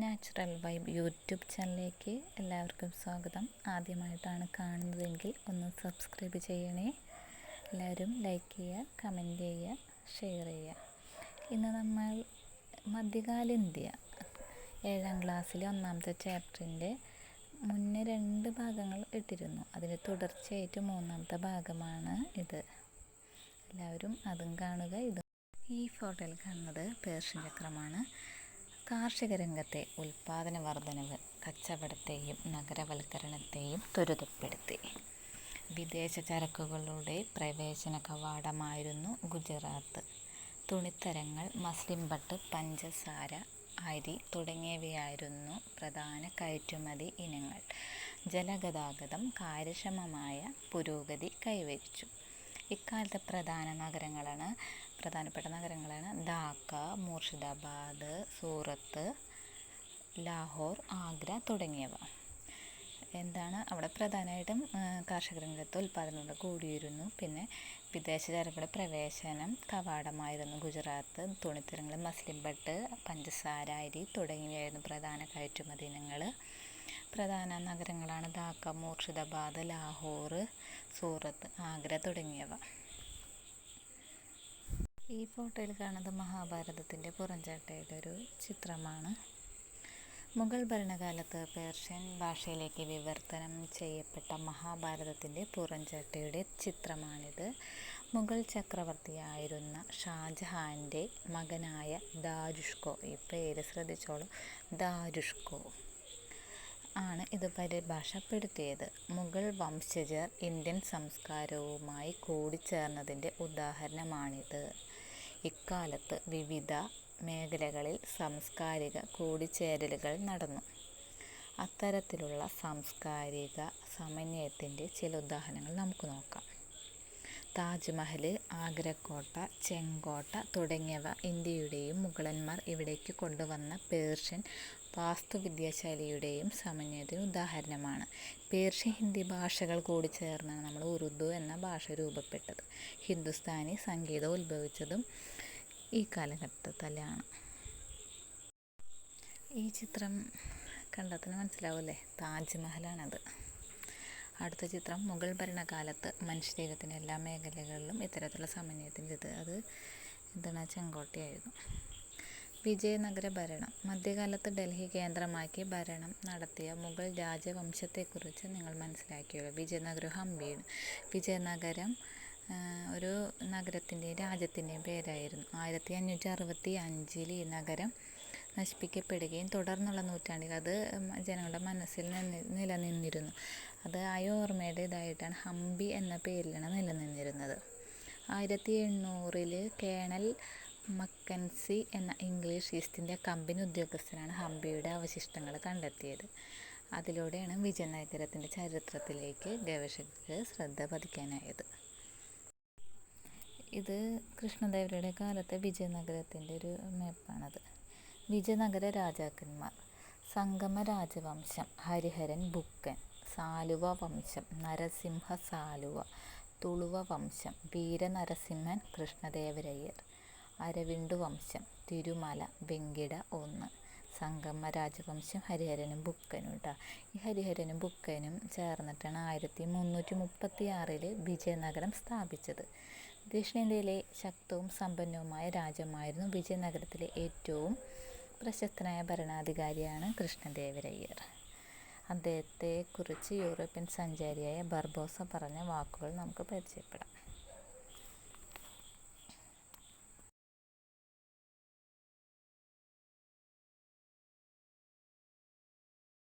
Natural vibe YouTube ചാനലിലേക്ക് എല്ലാവർക്കും സ്വാഗതം. ആദ്യമായിട്ടാണ് കാണുന്നതെങ്കിൽ ഒന്ന് സബ്സ്ക്രൈബ് ചെയ്യണേ. എല്ലാവരും ലൈക്ക് ചെയ്യുക കമന്റ് ചെയ്യുക ഷെയർ ചെയ്യുക. ഇന്ന് നമ്മൾ മധ്യകാല ഇന്ത്യ ഏഴാം ക്ലാസ്സിലെ ഒന്നാമത്തെ ചാപ്റ്ററിന്റെ മുന്നേ രണ്ട് ഭാഗങ്ങൾ ഇട്ടിരുന്നു. അതിന് തുടർച്ചയായിട്ട് മൂന്നാമത്തെ ഭാഗമാണ് ഇത്. എല്ലാവരും അതും കാണുക ഇതും ഈ ഫോട്ടോയിൽ കാണുന്നത് പേർഷ്യൻ ചക്രമാണ്. കാർഷിക രംഗത്തെ ഉൽപാദന വർധനവ് കച്ചവടത്തെയും നഗരവൽക്കരണത്തെയും ത്വരിതപ്പെടുത്തി. വിദേശ ചരക്കുകളുടെ പ്രവേശന കവാടമായിരുന്നു ഗുജറാത്ത്. തുണിത്തരങ്ങൾ മസ്ലിം ബട്ട് പഞ്ചസാര അരി തുടങ്ങിയവയായിരുന്നു പ്രധാന കയറ്റുമതി ഇനങ്ങൾ. ജലഗതാഗതം കാര്യക്ഷമമായ പുരോഗതി കൈവരിച്ചു. ഇക്കാലത്തെ പ്രധാന നഗരങ്ങളാണ്. പ്രധാനപ്പെട്ട നഗരങ്ങളാണ് ധാക്ക മൂർഷിദാബാദ് സൂറത്ത് ലാഹോർ ആഗ്ര തുടങ്ങിയവ. എന്താണ്? അവിടെ പ്രധാനമായിട്ടും കാർഷിക രംഗത്ത് ഉൽപ്പാദനങ്ങൾ കൂടിയിരുന്നു. പിന്നെ വിദേശ ചരക്കുകളുടെ പ്രവേശനം കവാടമായിരുന്നു ഗുജറാത്ത് തുണിത്തരങ്ങൾ മസ്ലിം ബട്ട് പഞ്ചസാര അരി തുടങ്ങിയവയായിരുന്നു പ്രധാന കയറ്റുമതി ഇനങ്ങൾ പ്രധാന നഗരങ്ങളാണ് ധാക്ക മൂർഷിദാബാദ് ലാഹോർ സൂറത്ത് ആഗ്ര തുടങ്ങിയവ. ഈ ഫോട്ടോയിൽ കാണുന്നത് മഹാഭാരതത്തിന്റെ പുറംചാട്ടയുടെ ഒരു ചിത്രമാണ്. മുഗൾ ഭരണകാലത്ത് പേർഷ്യൻ ഭാഷയിലേക്ക് വിവർത്തനം ചെയ്യപ്പെട്ട മഹാഭാരതത്തിന്റെ പുറംചാട്ടയുടെ ചിത്രമാണിത്. മുഗൾ ചക്രവർത്തിയായിരുന്ന ഷാജഹാന്റെ മകനായ ദാരുഷ്കോ ഈ പേര് ശ്രദ്ധിച്ചോളൂ ദാരുഷ്കോ. ആണ് ഇത് പരിഭാഷപ്പെടുത്തിയത്. മുഗൾ വംശജർ ഇന്ത്യൻ സംസ്കാരവുമായി കൂടിച്ചേർന്നതിന്റെ ഉദാഹരണമാണിത്. ഇക്കാലത്ത് വിവിധ മേഖലകളിൽ സാംസ്കാരിക കൂടിച്ചേരലുകൾ നടന്നു. അത്തരത്തിലുള്ള സാംസ്കാരിക സമന്വയത്തിന്റെ ചില ഉദാഹരണങ്ങൾ നമുക്ക് നോക്കാം. താജ്മഹൽ ആഗ്രക്കോട്ട ചെങ്കോട്ട തുടങ്ങിയവ ഇന്ത്യയുടെയും മുഗളന്മാർ ഇവിടേക്ക് കൊണ്ടുവന്ന പേർഷ്യൻ വാസ്തുവിദ്യാശൈലിയുടെയും സമന്വയത്തിന് ഉദാഹരണമാണ്. പേർഷ്യൻ ഹിന്ദി ഭാഷകൾ കൂടി ചേർന്നാണ് നമ്മൾ ഉറുദു എന്ന ഭാഷ രൂപപ്പെട്ടത്. ഹിന്ദുസ്ഥാനി സംഗീതം ഉത്ഭവിച്ചതും ഈ കാലഘട്ടത്തിലാണ്. ഈ ചിത്രം കണ്ടത്തിന് മനസ്സിലാവില്ലേ? താജ്മഹലാണത്. അടുത്ത ചിത്രം മുഗൾ ഭരണകാലത്ത് മനുഷ്യജീവിതത്തിന്റെ എല്ലാ മേഖലകളിലും ഇത്തരത്തിലുള്ള സമന്വയത്തിന്റെ ഇത് അത് എന്താണ് ചെങ്കോട്ടയായിരുന്നു. വിജയനഗര ഭരണം. മധ്യകാലത്ത് ഡൽഹി കേന്ദ്രമാക്കി ഭരണം നടത്തിയ മുഗൾ രാജവംശത്തെക്കുറിച്ച് നിങ്ങൾ മനസ്സിലാക്കിയുള്ളൂ വിജയനഗര ഹംപിയാണ്. വിജയനഗരം ഒരു നഗരത്തിന്റെയും രാജ്യത്തിന്റെയും പേരായിരുന്നു. ആയിരത്തി അഞ്ഞൂറ്റി അറുപത്തി അഞ്ചിൽ ഈ നഗരം നശിപ്പിക്കപ്പെടുകയും തുടർന്നുള്ള നൂറ്റാണ്ടിൽ അത് ജനങ്ങളുടെ മനസ്സിൽ നിലനിന്നിരുന്നു. അത് ആ ഓർമ്മയുടെ ഇതായിട്ടാണ് ഹംപി എന്ന പേരിലാണ് നിലനിന്നിരുന്നത്. ആയിരത്തി എണ്ണൂറിൽ കേണൽ മക്കൻസി എന്ന ഇംഗ്ലീഷ് ഈസ്റ്റ് ഇന്ത്യ കമ്പനി ഉദ്യോഗസ്ഥനാണ് ഹംപിയുടെ അവശിഷ്ടങ്ങൾ കണ്ടെത്തിയത്. അതിലൂടെയാണ് വിജയനഗരത്തിന്റെ ചരിത്രത്തിലേക്ക് ഗവേഷകർക്ക് ശ്രദ്ധ പതിക്കാനായത്. ഇത് കൃഷ്ണദേവരുടെ കാലത്തെ വിജയനഗരത്തിന്റെ ഒരു മാപ്പാണത് വിജയനഗര രാജാക്കന്മാർ. സംഗമ രാജവംശം ഹരിഹരൻ ബുക്കൻ സാലുവ വംശം നരസിംഹ സാലുവ തുളുവ വംശം വീരനരസിംഹൻ കൃഷ്ണദേവരയ്യർ അരവിണ്ടു വംശം തിരുമല വെങ്കിട ഒന്ന്. സംഗമ രാജവംശം ഹരിഹരനും ബുക്കനും കേട്ടോ ഈ ഹരിഹരനും ബുക്കനും ചേർന്നിട്ടാണ് ആയിരത്തി മുന്നൂറ്റി മുപ്പത്തി ആറിൽ വിജയനഗരം സ്ഥാപിച്ചത്. ദക്ഷിണേന്ത്യയിലെ ശക്തവും സമ്പന്നവുമായ രാജ്യമായിരുന്നു വിജയനഗരത്തിലെ ഏറ്റവും പ്രശസ്തനായ ഭരണാധികാരിയാണ് കൃഷ്ണദേവരയ്യർ അദ്ദേഹത്തെക്കുറിച്ച് യൂറോപ്യൻ സഞ്ചാരിയായ ബർബോസ പറഞ്ഞ വാക്കുകൾ നമുക്ക് പരിചയപ്പെടാം.